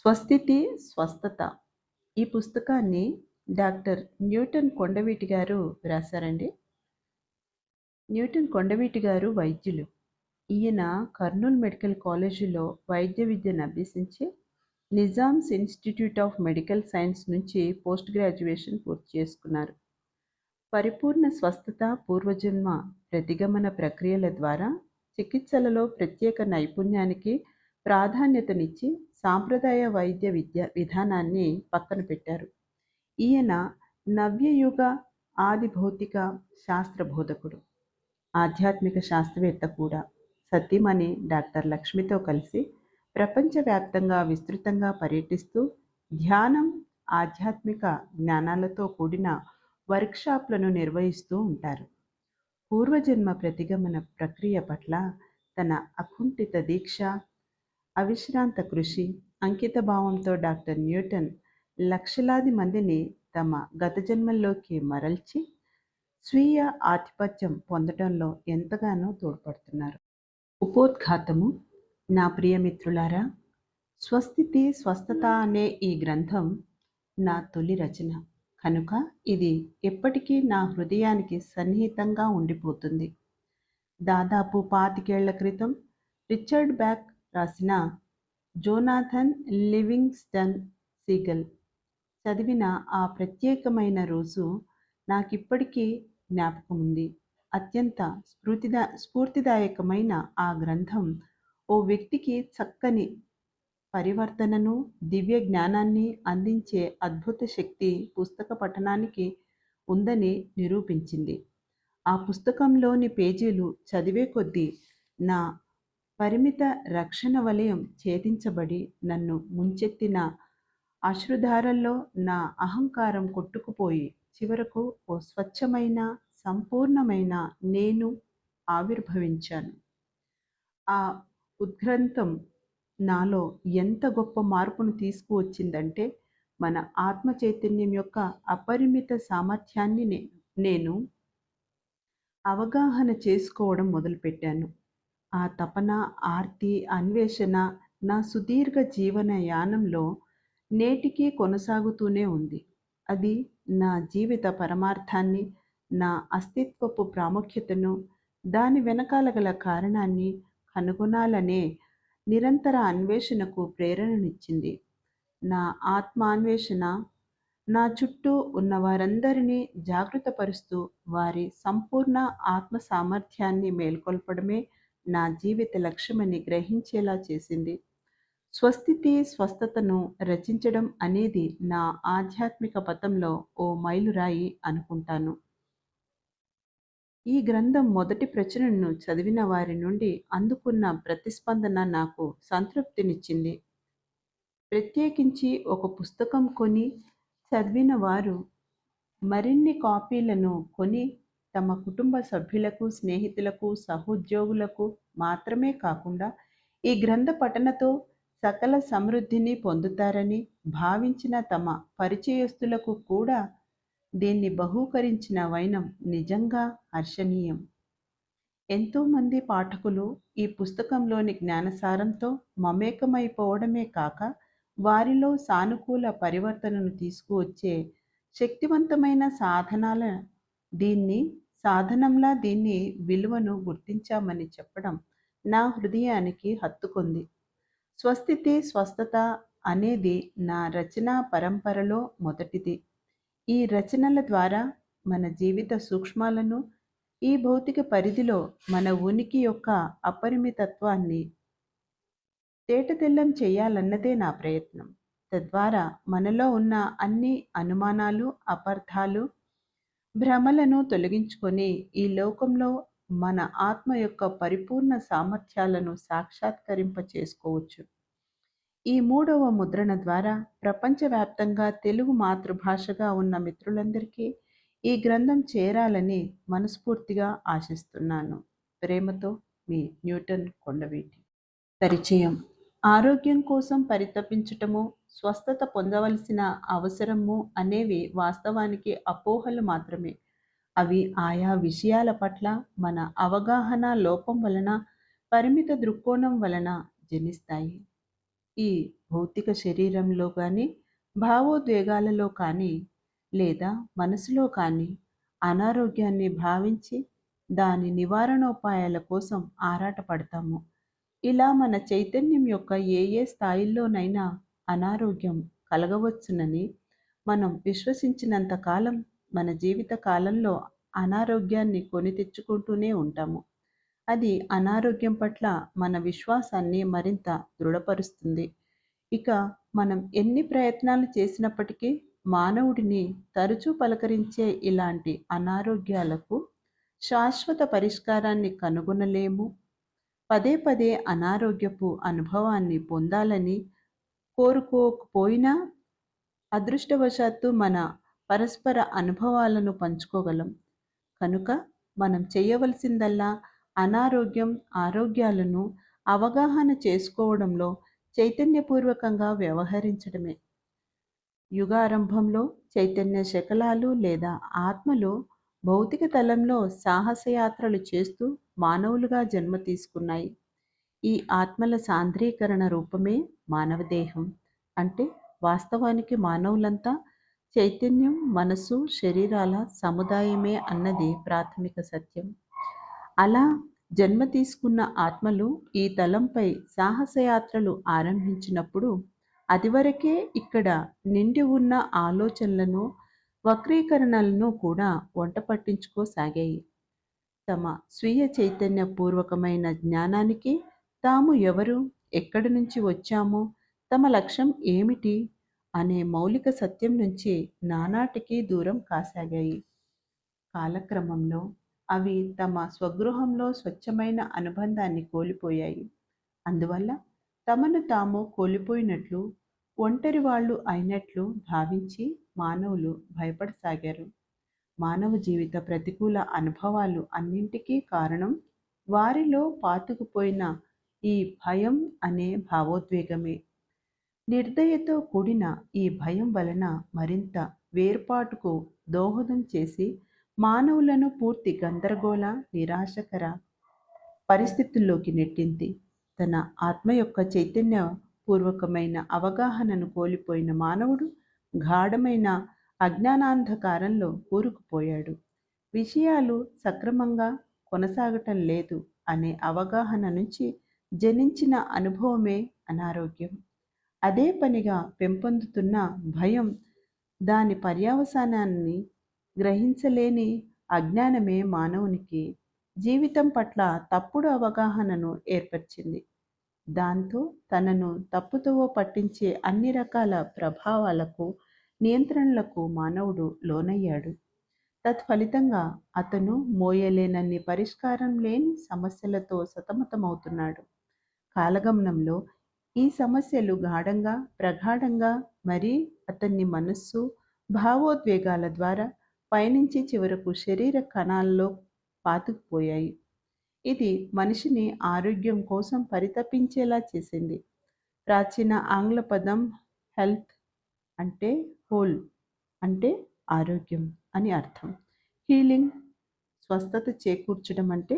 స్వస్థితి స్వస్థత. ఈ పుస్తకాన్ని డాక్టర్ న్యూటన్ కొండవీటి గారు రాశారండి. న్యూటన్ కొండవీటి గారు వైద్యులు. ఈయన కర్నూలు మెడికల్ కాలేజీలో వైద్య విద్యను అభ్యసించి Nizam's institute of medical science నుంచి పోస్ట్ గ్రాడ్యుయేషన్ పూర్తి చేసుకున్నారు. పరిపూర్ణ స్వస్థత పూర్వజన్మ ప్రతిగమన ప్రక్రియల ద్వారా చికిత్సలలో ప్రత్యేక నైపుణ్యానికి ప్రాధాన్యతనిచ్చి సాంప్రదాయ వైద్య విద్య విధానాన్ని పక్కన పెట్టారు. ఈయన నవ్యయుగ ఆది భౌతిక శాస్త్ర బోధకుడు ఆధ్యాత్మిక శాస్త్రవేత్త కూడా. సత్యమణి డాక్టర్ లక్ష్మితో కలిసి ప్రపంచవ్యాప్తంగా విస్తృతంగా పర్యటిస్తూ ధ్యానం ఆధ్యాత్మిక జ్ఞానాలతో కూడిన వర్క్షాప్లను నిర్వహిస్తూ ఉంటారు. పూర్వజన్మ ప్రతిగమన ప్రక్రియ పట్ల తన అకుంఠిత దీక్ష అవిశ్రాంత కృషి అంకిత భావంతో డాక్టర్ న్యూటన్ లక్షలాది మందిని తమ గత జన్మల్లోకి మరల్చి స్వీయ ఆధిపత్యం పొందడంలో ఎంతగానో తోడ్పడుతున్నారు. ఉపోద్ఘాతము నా ప్రియమిత్రులారా స్వస్థితి స్వస్థత అనే ఈ గ్రంథం నా తొలి రచన. కనుక ఇది ఎప్పటికీ నా హృదయానికి సన్నిహితంగా ఉండిపోతుంది. దాదాపు పాతికేళ్ళ క్రితం రిచర్డ్ బ్యాక్ రాసిన జోనాథన్ లివింగ్స్టన్ సీగల్. చదివిన ఆ ప్రత్యేకమైన రోజు నాకిప్పటికీ జ్ఞాపకం ఉంది అత్యంత స్ఫూర్తిదా స్ఫూర్తిదాయకమైన ఆ గ్రంథం ఓ వ్యక్తికి చక్కని పరివర్తనను దివ్య జ్ఞానాన్ని అందించే అద్భుత శక్తి పుస్తక పఠనానికి ఉందని నిరూపించింది. ఆ పుస్తకంలోని పేజీలు చదివే కొద్దీ నా పరిమిత రక్షణ వలయం ఛేదించబడి నన్ను ముంచెత్తిన అశ్రుధారల్లో నా అహంకారం కొట్టుకుపోయి చివరకు ఓ స్వచ్ఛమైన సంపూర్ణమైన నేను ఆవిర్భవించాను. ఆ ఉద్గ్రంథం నాలో ఎంత గొప్ప మార్పును తీసుకువచ్చిందంటే మన ఆత్మ చైతన్యం యొక్క అపరిమిత సామర్థ్యాన్ని నేను అవగాహన చేసుకోవడం మొదలుపెట్టాను. ఆ తపన ఆర్తి అన్వేషణ నా సుదీర్ఘ జీవన యానంలో నేటికీ కొనసాగుతూనే ఉంది. అది నా జీవిత పరమార్థాన్ని నా అస్తిత్వపు ప్రాముఖ్యతను దాని వెనకాల గల కారణాన్ని కనుగొనాలనే నిరంతర అన్వేషణకు ప్రేరణనిచ్చింది. నా ఆత్మాన్వేషణ నా చుట్టూ ఉన్న వారందరినీ జాగృతపరుస్తూ వారి సంపూర్ణ ఆత్మ సామర్థ్యాన్ని మేల్కొల్పడమే నా జీవిత లక్ష్యమని గ్రహించేలా చేసింది. స్వస్థితి స్వస్థతను రచించడం అనేది నా ఆధ్యాత్మిక పథంలో ఓ మైలురాయి అనుకుంటాను. ఈ గ్రంథం మొదటి ప్రచురణను చదివిన వారి నుండి అందుకున్న ప్రతిస్పందన నాకు సంతృప్తినిచ్చింది. ప్రత్యేకించి ఒక పుస్తకం కొని చదివిన వారు మరిన్ని కాపీలను కొని తమ కుటుంబ సభ్యులకు స్నేహితులకు సహోద్యోగులకు మాత్రమే కాకుండా ఈ గ్రంథ పఠనతో సకల సమృద్ధిని పొందుతారని భావించిన తమ పరిచయస్తులకు కూడా దీన్ని బహూకరించిన వైనం నిజంగా హర్షణీయం. ఎంతోమంది పాఠకులు ఈ పుస్తకంలోని జ్ఞానసారంతో మమేకమైపోవడమే కాక వారిలో సానుకూల పరివర్తనను తీసుకువచ్చే శక్తివంతమైన సాధనాల దీన్ని సాధనంలా దీన్ని విలువను గుర్తించామని చెప్పడం నా హృదయానికి హత్తుకుంది. స్వస్థితి స్వస్థత అనేది నా రచనా పరంపరలో మొదటిది. ఈ రచనల ద్వారా మన జీవిత సూక్ష్మాలను ఈ భౌతిక పరిధిలో మన ఉనికి యొక్క అపరిమితత్వాన్ని తేటతెల్లం చేయాలన్నదే నా ప్రయత్నం. తద్వారా మనలో ఉన్న అన్ని అనుమానాలు అపార్థాలు భ్రమలను తొలగించుకొని ఈ లోకంలో మన ఆత్మ యొక్క పరిపూర్ణ సామర్థ్యాలను సాక్షాత్కరింప చేసుకోవచ్చు ఈ మూడవ ముద్రణ ద్వారా ప్రపంచవ్యాప్తంగా తెలుగు మాతృభాషగా ఉన్న మిత్రులందరికీ ఈ గ్రంథం చేరాలని మనస్ఫూర్తిగా ఆశిస్తున్నాను. ప్రేమతో మీ న్యూటన్ కొండవీటి. పరిచయం. ఆరోగ్యం కోసం పరితపించటము స్వస్థత పొందవలసిన అవసరము అనేవి వాస్తవానికి అపోహలు మాత్రమే. అవి ఆయా విషయాల పట్ల మన అవగాహన లోపం వలన పరిమిత దృక్కోణం వలన జనిస్తాయి. ఈ భౌతిక శరీరంలో కానీ భావోద్వేగాలలో కానీ లేదా మనసులో కానీ అనారోగ్యాన్ని భావించి దాని నివారణోపాయాల కోసం ఆరాటపడతాము. ఇలా మన చైతన్యం యొక్క ఏ ఏ స్థాయిల్లోనైనా అనారోగ్యం కలగవచ్చునని మనం విశ్వసించినంత కాలం మన జీవిత కాలంలో అనారోగ్యాన్ని కొని తెచ్చుకుంటూనే ఉంటాము. అది అనారోగ్యం పట్ల మన విశ్వాసాన్ని మరింత దృఢపరుస్తుంది. ఇక మనం ఎన్ని ప్రయత్నాలు చేసినప్పటికీ మానవుడిని తరచూ పలకరించే ఇలాంటి అనారోగ్యాలకు శాశ్వత పరిష్కారాన్ని కనుగొనలేము. పదే పదే అనారోగ్యపు అనుభవాన్ని పొందాలని కోరుకోకపోయినా అదృష్టవశాత్తు మన పరస్పర అనుభవాలను పంచుకోగలం. కనుక మనం చేయవలసిందల్లా అనారోగ్యం ఆరోగ్యాలను అవగాహన చేసుకోవడంలో చైతన్యపూర్వకంగా వ్యవహరించడమే. యుగారంభంలో చైతన్య శకలాలు లేదా ఆత్మలు భౌతిక తలంలో సాహసయాత్రలు చేస్తూ మానవులుగా జన్మ తీసుకున్నాయి. ఈ ఆత్మల సాంద్రీకరణ రూపమే మానవదేహం. అంటే వాస్తవానికి మానవులంతా చైతన్యం మనసు శరీరాల సముదాయమే అన్నది ప్రాథమిక సత్యం. అలా జన్మ తీసుకున్న ఆత్మలు ఈ తలంపై సాహసయాత్రలు ఆరంభించినప్పుడు అదివరకే ఇక్కడ నిండి ఉన్న ఆలోచనలను వక్రీకరణలను కూడా వంట పట్టించుకోసాగాయి. తమ స్వీయ చైతన్య పూర్వకమైన జ్ఞానానికి తాము ఎవరు ఎక్కడి నుంచి వచ్చామో తమ లక్ష్యం ఏమిటి అనే మౌలిక సత్యం నుంచి నానాటికి దూరం కాసాగాయి. కాలక్రమంలో అవి తమ స్వగృహంలో స్వచ్ఛమైన అనుబంధాన్ని కోల్పోయాయి. అందువల్ల తమను తాము కోల్పోయినట్లు ఒంటరి వాళ్ళు అయినట్లు భావించి మానవులు భయపడసాగారు. మానవ జీవిత ప్రతికూల అనుభవాలు అన్నింటికీ కారణం వారిలో పాతుకుపోయిన ఈ భయం అనే భావోద్వేగమే. నిర్దయతో కూడిన ఈ భయం వలన మరింత వేర్పాటుకు దోహదం చేసి మానవులను పూర్తి గందరగోళ నిరాశకర పరిస్థితుల్లోకి నెట్టింది. తన ఆత్మ యొక్క చైతన్య పూర్వకమైన అవగాహనను కోల్పోయిన మానవుడు గాఢమైన అజ్ఞానాంధకారంలో కూరుకుపోయాడు విషయాలు సక్రమంగా కొనసాగటం లేదు అనే అవగాహన నుంచి జనించిన అనుభవమే అనారోగ్యం. అదే పనిగా పెంపొందుతున్న భయం దాని పర్యావసానాన్ని గ్రహించలేని అజ్ఞానమే మానవునికి జీవితం పట్ల తప్పుడు అవగాహనను ఏర్పరిచింది. దాంతో తనను తప్పుతోవ పట్టించే అన్ని రకాల ప్రభావాలకు నియంత్రణలకు మానవుడు లోనయ్యాడు. తత్ఫలితంగా అతను మోయలేనన్ని పరిష్కారం లేని సమస్యలతో సతమతమవుతున్నాడు. కాలగమనంలో ఈ సమస్యలు గాఢంగా ప్రగాఢంగా మరీ అతన్ని మనస్సు భావోద్వేగాల ద్వారా పయనించి చివరకు శరీర కణాల్లో పాతుకుపోయాయి. ఇది మనిషిని ఆరోగ్యం కోసం పరితపించేలా చేసింది. ప్రాచీన ఆంగ్ల పదం హెల్త్ అంటే హోల్ అంటే ఆరోగ్యం అని అర్థం. హీలింగ్ స్వస్థత చేకూర్చడం అంటే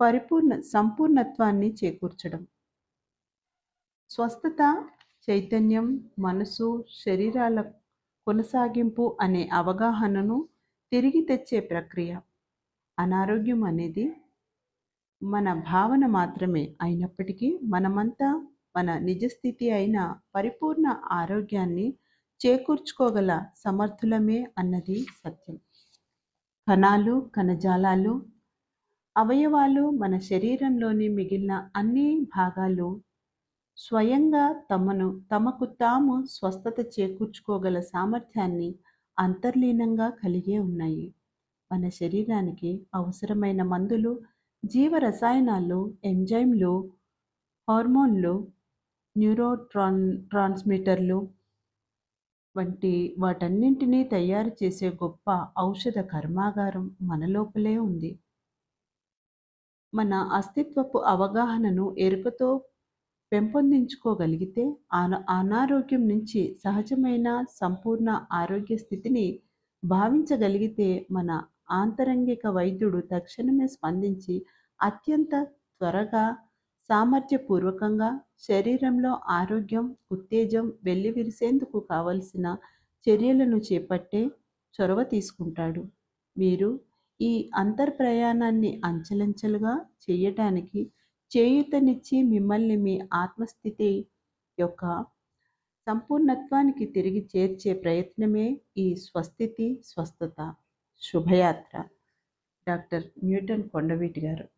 పరిపూర్ణ సంపూర్ణత్వాన్ని చేకూర్చడం. స్వస్థత చైతన్యం మనసు శరీరాల కొనసాగింపు అనే అవగాహనను తిరిగి తెచ్చే ప్రక్రియ. అనారోగ్యం అనేది మన భావన మాత్రమే అయినప్పటికీ మనమంతా మన నిజస్థితి అయిన పరిపూర్ణ ఆరోగ్యాన్ని చేకూర్చుకోగల సమర్థులమే అన్నది సత్యం. కణాలు కణజాలాలు అవయవాలు మన శరీరంలోని మిగిలిన అన్ని భాగాలు స్వయంగా తమను తమకు తాము స్వస్థత చేకూర్చుకోగల సామర్థ్యాన్ని అంతర్లీనంగా కలిగే ఉన్నాయి. మన శరీరానికి అవసరమైన మందులు జీవ రసాయనాలు ఎంజైమ్లు హార్మోన్లు న్యూరో ట్రాన్ ట్రాన్స్మిటర్లు వంటి వాటన్నింటినీ తయారు చేసే గొప్ప ఔషధ కర్మాగారం మన లోపలే ఉంది. మన అస్తిత్వపు అవగాహనను ఎరుకతో పెంపొందించుకోగలిగితే అనారోగ్యం నుంచి సహజమైన సంపూర్ణ ఆరోగ్య స్థితిని భావించగలిగితే మన ఆంతరంగిక వైద్యుడు తక్షణమే స్పందించి అత్యంత త్వరగా సామర్థ్యపూర్వకంగా శరీరంలో ఆరోగ్యం ఉత్తేజం వెల్లివిరిసేందుకు కావలసిన చర్యలను చేపట్టే చొరవ తీసుకుంటాడు. మీరు ఈ అంతర్ప్రయాణాన్ని అంచెలంచెలుగా చేయటానికి చేయూతనిచ్చి మిమ్మల్ని మీ ఆత్మస్థితి యొక్క సంపూర్ణత్వానికి తిరిగి చేర్చే ప్రయత్నమే ఈ స్వస్థితి స్వస్థత. శుభయాత్ర. డాక్టర్ న్యూటన్ కొండవీటి గారు.